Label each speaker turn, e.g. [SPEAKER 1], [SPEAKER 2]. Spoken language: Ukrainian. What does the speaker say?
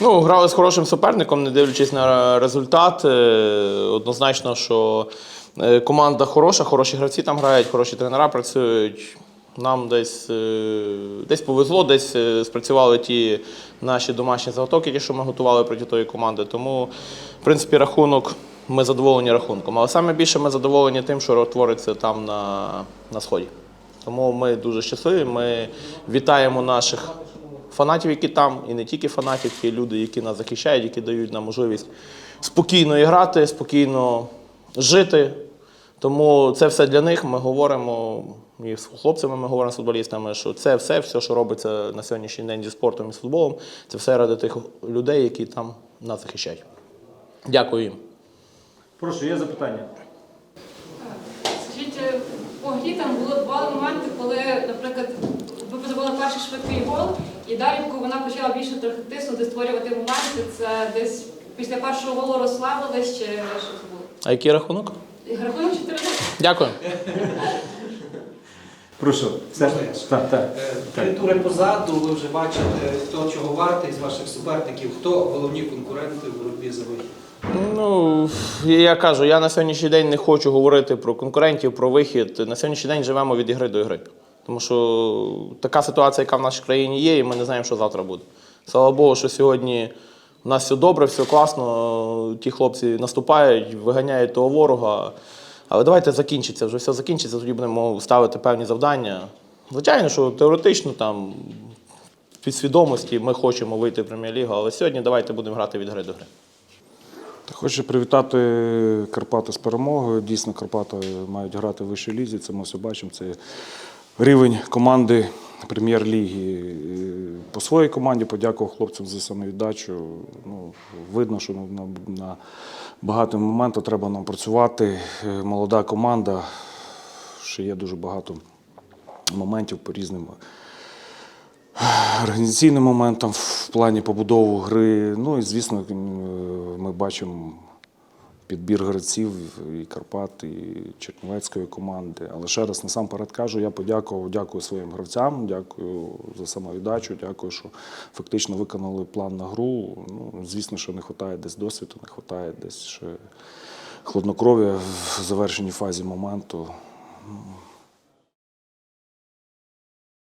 [SPEAKER 1] Ну, грали з хорошим суперником, не дивлячись на результат. Е, Однозначно, що е, команда хороша, хороші гравці там грають, хороші тренера працюють. Нам десь, е, десь повезло, десь спрацювали ті наші домашні заготовки, ті, що ми готували проти тої команди. Тому, в принципі, рахунок, ми задоволені рахунком. Але саме більше ми задоволені тим, що твориться там на, на сході. Тому ми дуже щасливі. Ми вітаємо наших фанатів, які там, і не тільки фанатів, ті люди, які нас захищають, які дають нам можливість спокійно грати, спокійно жити. Тому це все для них. Ми говоримо і з хлопцями, ми говоримо з футболістами, що це все, все, що робиться на сьогоднішній день зі спортом і з футболом, це все ради тих людей, які там нас захищають. Дякую їм.
[SPEAKER 2] Прошу, є запитання.
[SPEAKER 3] Скажіть, е, по грі там було два моменти, коли, наприклад, ви позабули перший швидкий гол, і далі, коли вона почала більше трохи тиснути, створювати моменти, це десь після першого голу розслабились чи щось було?
[SPEAKER 1] А який рахунок?
[SPEAKER 3] Рахунок 4
[SPEAKER 1] Дякую.
[SPEAKER 2] Прошу. Все? Так, так.
[SPEAKER 4] Е, Три тури позаду ви вже бачите, хто чого вартий з ваших суперників, хто головні конкуренти в боротьбі за вихід.
[SPEAKER 1] Ну, я кажу, я на сьогоднішній день не хочу говорити про конкурентів, про вихід. На сьогоднішній день живемо від ігри до ігри. Тому що така ситуація, яка в нашій країні є, і ми не знаємо, що завтра буде. Слава Богу, що сьогодні у нас все добре, все класно. Ті хлопці наступають, виганяють того ворога. Але давайте закінчиться, вже все закінчиться, тоді будемо ставити певні завдання. Звичайно, що теоретично там в підсвідомості ми хочемо вийти в прем'єр-лігу, але сьогодні давайте будемо грати від гри до гри.
[SPEAKER 5] Хочу привітати Карпати з перемогою. Дійсно, Карпати мають грати в вищій лізі. Це ми все бачимо. Це рівень команди прем'єр-ліги. Е, По своїй команді подякував хлопцям за самовіддачу. Ну, видно, що на, на багато моментів треба нам працювати. Е, Молода команда, ще є дуже багато моментів по різним організаційним моментам в плані побудови гри. Ну і звісно, е, ми бачимо підбір гравців і Карпат, і Чернівецької команди. Але ще раз насамперед кажу, я подякував, дякую своїм гравцям, дякую за самовіддачу, дякую, що фактично виконали план на гру. Ну, звісно, що не вистачає десь досвіду, не вистачає десь ще хладнокров'я в завершеній фазі моменту.